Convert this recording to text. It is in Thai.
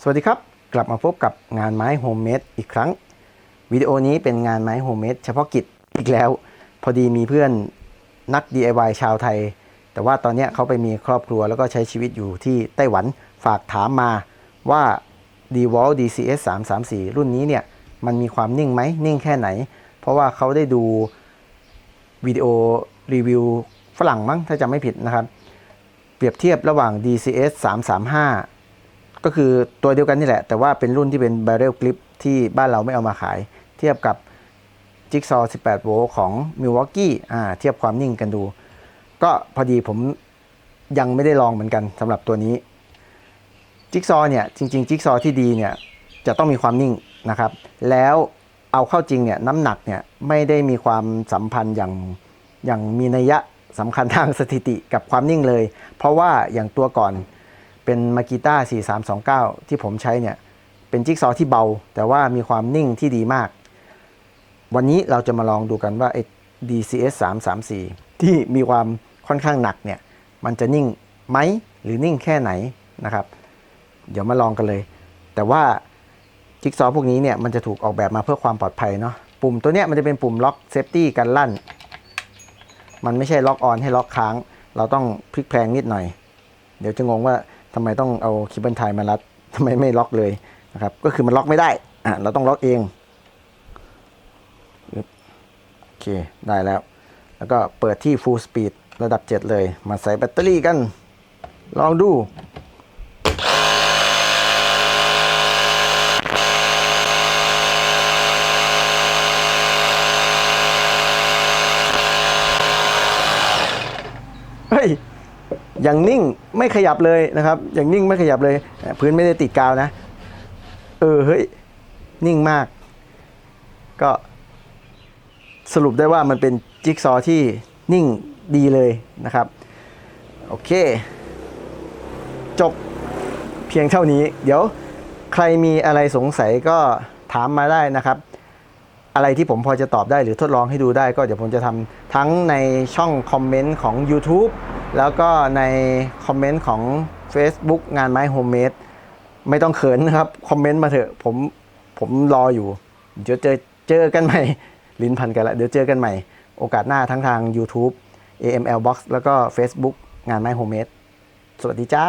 สวัสดีครับ กลับมาพบกับงานไม้โฮมเมดอีกครั้ง วิดีโอนี้เป็นงานไม้โฮมเมดเฉพาะกิจอีกแล้ว พอดีมีเพื่อนนัก DIY ชาวไทย แต่ว่าตอนนี้เขาไปมีครอบครัวแล้วก็ใช้ชีวิตอยู่ที่ไต้หวันฝากถามมาว่า d w a l DCS 334 รุ่นนี้เนี่ย มันมีความนิ่งไหมนิ่งแค่ไหน เพราะว่าเขาได้ดูวิดีโอรีวิวฝรั่งมั้งถ้าจำไม่ผิดนะครับ เปรียบเทียบระหว่าง DCS 335 ก็คือตัวเดียวกันนี่แหละ แต่ว่าเป็นรุ่นที่เป็น Barrel Clip ที่บ้านเราไม่เอามาขาย เทียบกับ Jigsaw 18 โวลต์ของ Milwaukee อ่าเทียบความนิ่งกันดู ก็พอดีผมยังไม่ได้ลองเหมือนกันสำหรับตัวนี้จิ๊กซอว์เนี่ยจริงๆจิ๊กซอว์ที่ดีเนี่ยจะต้องมีความนิ่งนะครับ แล้วเอาเข้าจริงเนี่ยน้ำหนักเนี่ยไม่ได้มีความสัมพันธ์อย่างอย่างมีนัยยะสำคัญทางสถิติกับความนิ่งเลย เพราะว่าอย่างตัวก่อน เป็นมากิต้า4329 ที่ผมใช้เนี่ยเป็นจิ๊กซอว์ที่เบา แต่ว่ามีความนิ่งที่ดีมาก วันนี้เราจะมาลองดูกันว่าไอ้ DCS 334 ที่มีความค่อนข้างหนักเนี่ยมันจะนิ่งไหมหรือนิ่งแค่ไหนนะครับ เดี๋ยวมาลองกันเลย แต่ว่าจิ๊กซอว์พวกนี้เนี่ยมันจะถูกออกแบบมาเพื่อความปลอดภัยเนาะปุ่มตัวเนี้ยมันจะเป็นปุ่มล็อกเซฟตี้กันลั่น มันไม่ใช่ล็อกออนให้ล็อกค้าง เราต้องพลิกแพลงนิดหน่อย เดี๋ยวจะงงว่า ทำไมต้องเอาคีบเบิลไทยมารัดทำไมไม่ล็อกเลยนะครับ ก็คือมันล็อกไม่ได้อะเราต้องล็อกเองโอเคได้แล้ว แล้วก็เปิดที่ full speed ระดับ 7 เลย มาใส่แบตเตอรี่กัน ลองดู เฮ้ย อย่างนิ่งไม่ขยับเลยนะครับ อย่างนิ่งไม่ขยับเลย พื้นไม่ได้ติดกาวนะ เออเฮ้ยนิ่งมาก ก็สรุปได้ว่ามันเป็นจิ๊กซอว์ที่นิ่งดีเลยนะครับ โอเค จบเพียงเท่านี้ เดี๋ยวใครมีอะไรสงสัยก็ถามมาได้นะครับ อะไรที่ผมพอจะตอบได้หรือทดลองให้ดูได้ก็เดี๋ยวผมจะทำทั้งในช่องคอมเมนต์ของ YouTube แล้วก็ในคอมเมนต์ของ Facebook งานไม้โฮมเมดไม่ต้องเขินนะครับ คอมเมนต์มาเถอะผมผมรออยู่ เดี๋ยวเจอเจอกันใหม่ ลิ้นพันกันละเดี๋ยวเจอกันใหม่ โอกาสหน้าทั้งทาง YouTube AML Box แล้วก็ Facebook งานไม้โฮมเมดสวัสดีจ้า